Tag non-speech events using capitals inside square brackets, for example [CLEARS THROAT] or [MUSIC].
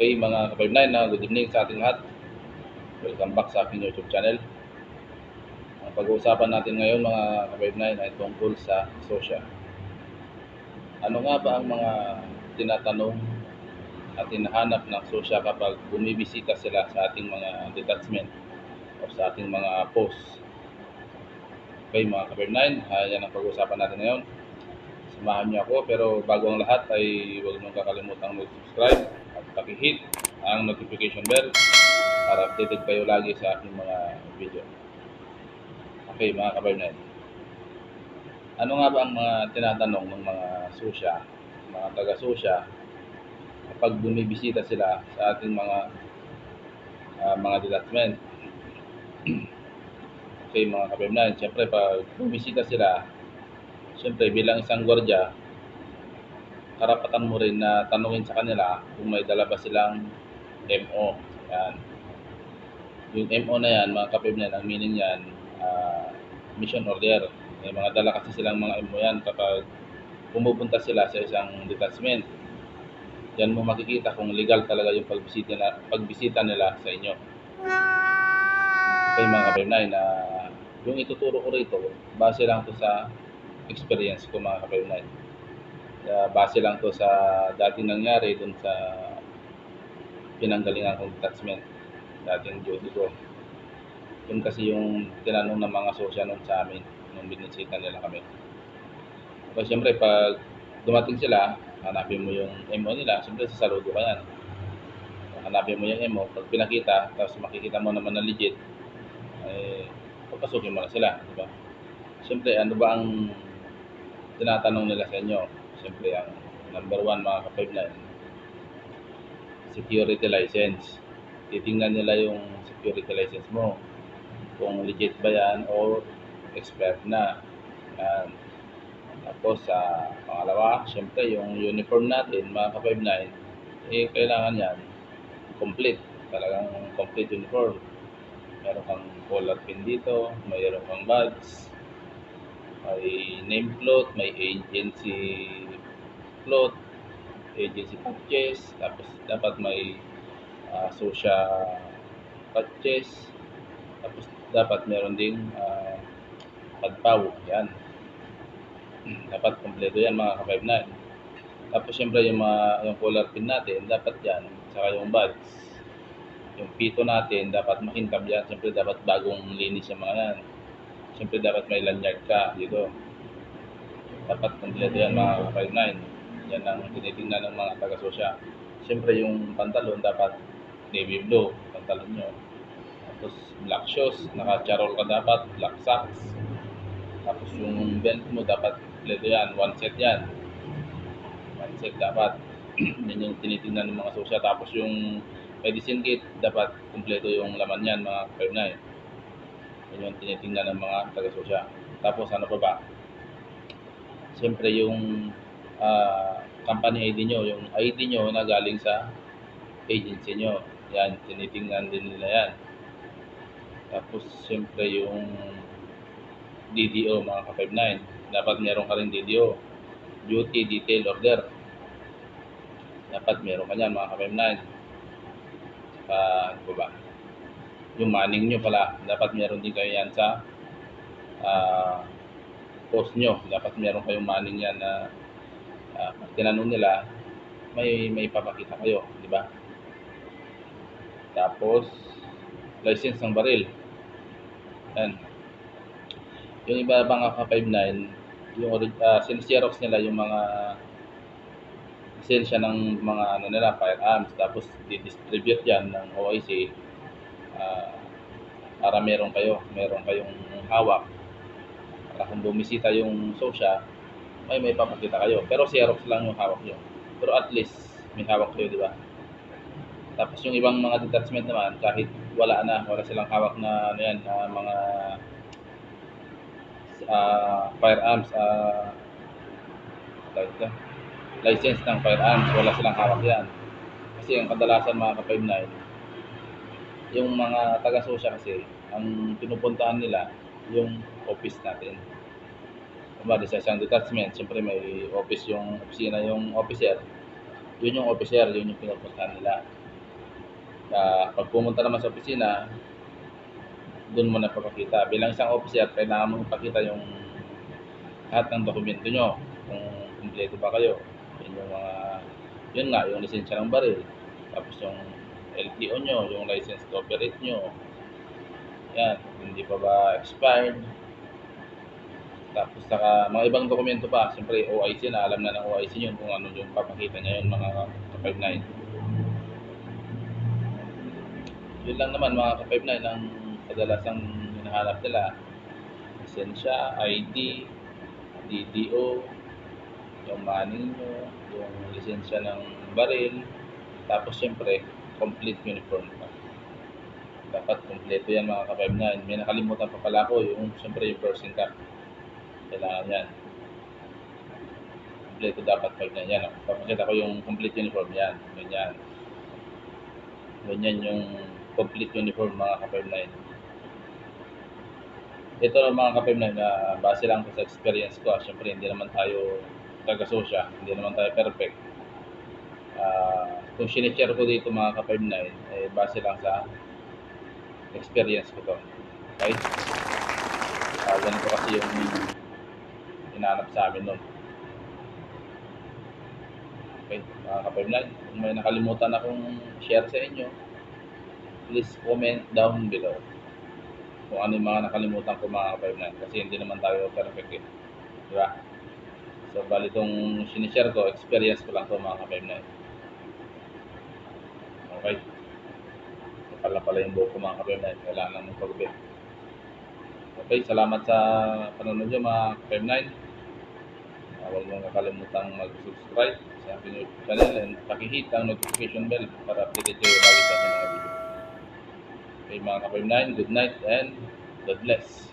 Okay, mga ka-59 na good evening sa ating lahat. Welcome back sa aking YouTube channel. Ang pag-uusapan natin ngayon mga ka-59 ay tungkol sa sosya. Ano nga ba ang mga tinatanong at hinahanap ng sosya kapag bumibisita sila sa ating mga detachment o sa ating mga posts? Okay mga ka-59, uh, yan ang pag-uusapan natin ngayon. Samahan niyo ako pero bago ang lahat ay huwag niyong kakalimutang mag-subscribe at pakihit ang notification bell para updated kayo lagi sa aking mga video. Okay mga kabarnet. Ano nga ba ang mga tinatanong ng mga susya, mga taga-susya kapag bumibisita sila sa ating mga uh, mga detachment? [CLEARS THROAT] okay mga kabarnet, siyempre pag bumisita sila, siyempre bilang isang gwardiya, karapatan mo rin na tanungin sa kanila kung may dala ba silang MO. Yan. Yung MO na yan, mga kapibnan, ang meaning yan, uh, mission order. May mga dala kasi silang mga MO yan kapag pumupunta sila sa isang detachment. Yan mo makikita kung legal talaga yung pagbisita, na, pagbisita nila sa inyo. Okay mga kapibnan, na uh, yung ituturo ko rito, base lang to sa experience ko mga kapibnan. Uh, base lang to sa dating nangyari dun sa pinanggalingan kong detachment dating duty ko. Yun kasi yung tinanong ng mga sosya nun sa amin nung binisita nila kami. So, siyempre, pag dumating sila, hanapin mo yung MO nila, siyempre sasaludo ka yan. Hanapin mo yung MO, pag pinakita, tapos makikita mo naman na legit, eh, papasukin mo na sila, di ba? Siyempre, ano ba ang tinatanong nila sa inyo? Siyempre, ang number one, mga ka-pipeline, security license. Titingnan nila yung security license mo. Kung legit ba yan or expired na. Yan. Tapos sa uh, pangalawa, syempre yung uniform natin, mga ka-59, eh kailangan yan complete. Talagang complete uniform. Meron kang collar pin dito, mayroon kang badge, may name plate, may agency plate, agency purchase, tapos dapat may uh, social purchase, tapos dapat meron ding uh, pagpaw, yan. Dapat kompleto yan mga ka-59. Tapos syempre yung, mga, yung collar pin natin, dapat yan, saka yung badge. Yung pito natin, dapat makintab yan. Siyempre dapat bagong linis yung mga yan siyempre dapat may lanyard ka dito. Dapat kompleto yan mga 5'9". Yan ang tinitingnan ng mga taga-sosya. Siyempre yung pantalon dapat navy blue, pantalon nyo. Tapos black shoes, naka-charol ka dapat, black socks. Tapos yung belt mo dapat kompleto yan, one set yan. One set dapat. [CLEARS THROAT] yan yung tinitingnan ng mga sosya. Tapos yung medicine kit, dapat kompleto yung laman yan mga 5'9". Yun ang tinitingnan ng mga taga-sosya. Tapos ano pa ba? Siyempre yung uh, company ID nyo, yung ID nyo na galing sa agency nyo. Yan, tinitingnan din nila yan. Tapos siyempre yung DDO mga ka-59. Dapat meron ka rin DDO. Duty Detail Order. Dapat meron ka yan mga ka-59. Saka ano ba? Yung manning nyo pala, dapat meron din kayo yan sa uh, post nyo. Dapat meron kayong manning yan na uh, tinanong nila, may may papakita kayo, di ba? Tapos license ng baril. Yan. Yung iba mga ka-59, yung uh, sinixerox nila yung mga lisensya ng mga ano nila, firearms, tapos di-distribute yan ng OIC para meron kayo, meron kayong hawak para kung bumisita yung sosya, may may papakita kayo. Pero Xerox lang yung hawak nyo. Pero at least, may hawak kayo, di ba? Tapos yung ibang mga detachment naman, kahit wala na, wala silang hawak na ano yan, uh, mga uh, firearms, uh, like, uh, license ng firearms, wala silang hawak yan. Kasi yung kadalasan mga ka-59, yung mga taga-sosya kasi, ang pinupuntahan nila, yung office natin. Kumbaga sa isang detachment, siyempre may office yung opisina yung officer. Yun yung officer, yun yung pinupuntahan nila. Ah, pag pumunta naman sa opisina, doon mo na papakita. Bilang isang officer, kailangan mo ipakita yung lahat ng dokumento nyo. Kung kumpleto ba kayo. Yun yung mga, yun nga, yung lisensya ng baril. Tapos yung LTO nyo, yung license to operate nyo. Yan, hindi pa ba expired. Tapos saka mga ibang dokumento pa, siyempre OIC na, alam na ng OIC yun kung ano yung papakita niya yun mga ka-59. Yun lang naman mga ka-59 ang kadalasang hinahanap nila. Lisensya, ID, DDO, yung money nyo, yung lisensya ng baril, tapos siyempre, complete uniform pa. Dapat kompleto yan mga ka-59. May nakalimutan pa pala ako, yung siyempre yung person card. Kailangan yan. Kompleto dapat pag na yan. Papakita ko yung complete uniform yan. Ganyan. Ganyan yung complete uniform mga ka-59. Ito mga ka-59 na base lang sa experience ko. ah. Siyempre hindi naman tayo taga-sosya. Hindi naman tayo perfect. Ah, kung sinishare ko dito mga ka-59, eh, base lang sa experience ko to. Okay? Ah, ganito kasi yung hinanap sa amin nun. Okay, mga kapaglan, kung may nakalimutan akong share sa inyo, please comment down below kung ano yung mga nakalimutan ko mga kapaglan kasi hindi naman tayo perfect eh. Di ba? So, bali itong sinishare ko, experience ko lang to mga kapaglan. Okay? Kapal na pala yung buhok ko mga kapaglan, kailangan lang ng pagubit. Okay, salamat sa panonood nyo mga Fem9. Uh, huwag mong kakalimutan mag-subscribe sa aking YouTube channel and pakihit ang notification bell para updated kayo lagi sa mga video. Okay mga Fem9, good night and God bless.